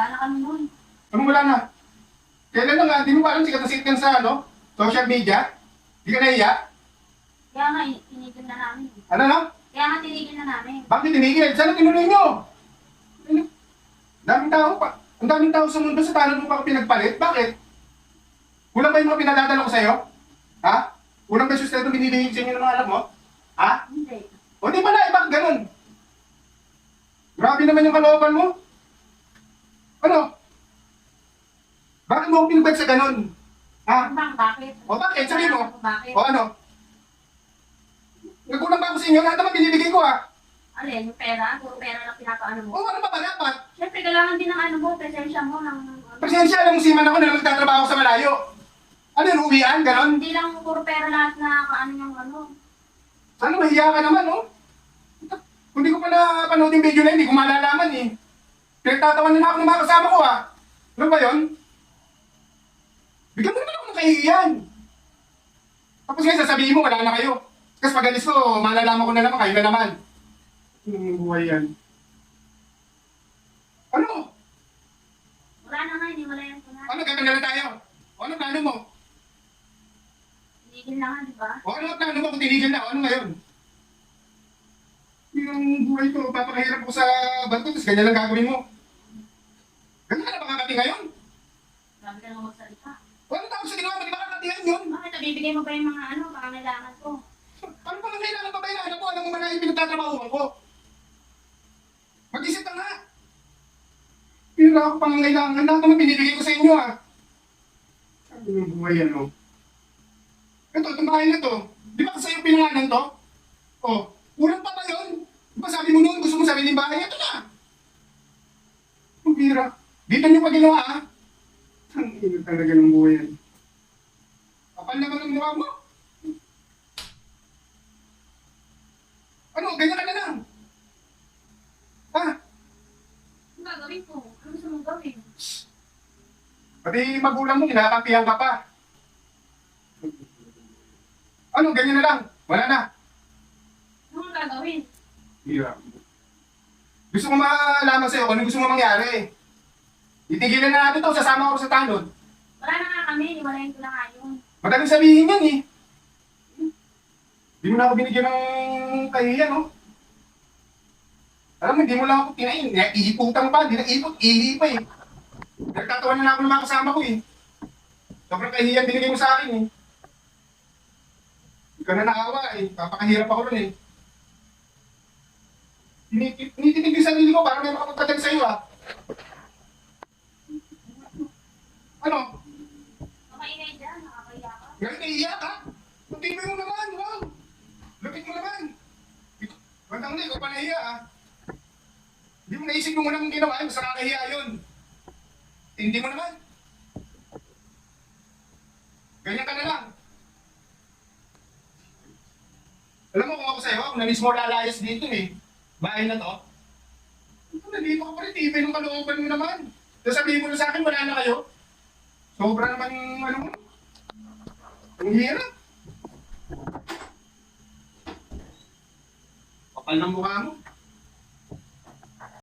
Wala na kami nun. Anong wala na? Kailan na nga, di mo ba alam sikat na sikat ka sa ano? Social media? Di ka nahiya? Kaya nga, i- tinigil na namin. Ano na? Kaya nga, tinigil na namin. Bakit tinigil? Sana tinuloy nyo? Ano? Daming tao pa. Ang daming tao sa mundo sa tanong mo pa ako pinagpalit. Bakit? Kulang ba yung mga pinadadala ko sa'yo? Ha? Kulang ba yung sustento binibigay sa inyo ng mga anak mo? Ha? Hindi. O di pala, bakit ganun? Grabe naman yung kalooban mo. Ano? Bakit mo ako pinabag sa ganun? Ha? Bang, bakit? O bakit? Sabihin mo. Bakit? O ano? Nagkulang ba ako sa inyo? Lahat naman binibigay ko ha? Alin, yung pera? Puro pera lang pinapaano mo. O ano pa ba dapat? Siyempre, kailangan din ng ano mo, presensya mo, ng... Pasensya, alam mo siman ako na nagtatrabaho sa malayo. Ano yun, uwian? Ganon? Hindi lang puro pera lahat na kaano yung ano. Ano, mahiya ka naman, oh. Kung di ko pa napanood yung video na hindi ko malalaman eh. Pinagtatawan na ako ng mga kasama ko ah. Ano ba yun? Bigyan mo naman ako ng kahihiyan. Tapos ngayon sasabihin mo, wala na kayo. Tapos pag alis ko, malalaman ko na naman, kayo na naman. Anong buhay yan? Ano? Wala na nga, hindi wala yung kuna. Ano, gaganda na tayo? O ano plano mo? Tinigil na nga, di ba? O ano plano mo kung tinigil na? O ano ngayon? Yung buhay ko, papakahirap ko sa banto, tapos ganyan lang gagawin mo. Ganyan ka na ba kakati ngayon? Grabe ka naman magsalita. Ano tawag sa ginawa mo? Di ba kakatihan yun? Bakit nabibigay mo ba yung mga ano, pangangailangan ko? Ano pa nga kailangan pa ba yung anak ko? Alam mo man na yung pinagtatrabahuan ko? Mag-isip ka nga. Pira ako pang kailangan. Lahat naman binibigay ko sa inyo ah. Sabi ng buhay yan oh. Ito, itong bahay na to. Di ba kasi yung pinanganan to? Oh, ulang pa ba yun? Di ba sabi mo noon gusto mo sabihin yung bahay? Ito na. Ang bira. Dito niyo pa ginawa ah. Ang ino talaga ng buhay yan. Kapal naman ang mukha mo. Ano, ganyan ka na lang. Ha? Gagawin ko? Ano gusto mong gawin? Pati magulang mo, kinakampihan ka pa. Ano, ganyan na lang. Wala na. Ano ang gagawin? Hirap. Gusto ko malaman sa'yo kung ano gusto mo mangyari. Itigilan na natin to, sasama ko sa tanod. Wala na nga kami, hiwalayin ko na nga yun. Madaling sabihin yan eh. Hindi mo na ako binigyan ng kahiyan, no? Alam mo, hindi mo lang ako kinain. Iiputan pa, hindi na ipot, ihi pa eh. Nagtatawa na ako ng mga kasama ko eh. Sobrang kahiyan binigay mo sa akin eh. Hindi ka na naawa eh. Papakahirap ako rin eh. Tinititig yung sarili ko para may makapagpatag sa'yo ah. Ano? Makaingay dyan, nakakaya ka. Ngayon naiiyak ka? Matibay mo naman, wow! Lupit mo naman! Bandang na, ikaw pa nahiya ah. Hindi mo naisip yung unang ginawa, mas nakakahiya yun. Hindi mo naman. Ganyan ka na lang. Alam mo kung ako sa'yo, ako na mismo lalayas dito eh. Bahay na to. Ito, nandito ka pa rin, tibay ng kalooban mo naman. Tapos sabihin mo na sa akin, wala na kayo. Sobra naman ano mo. Ang hirap. Kapal ng mukha mo.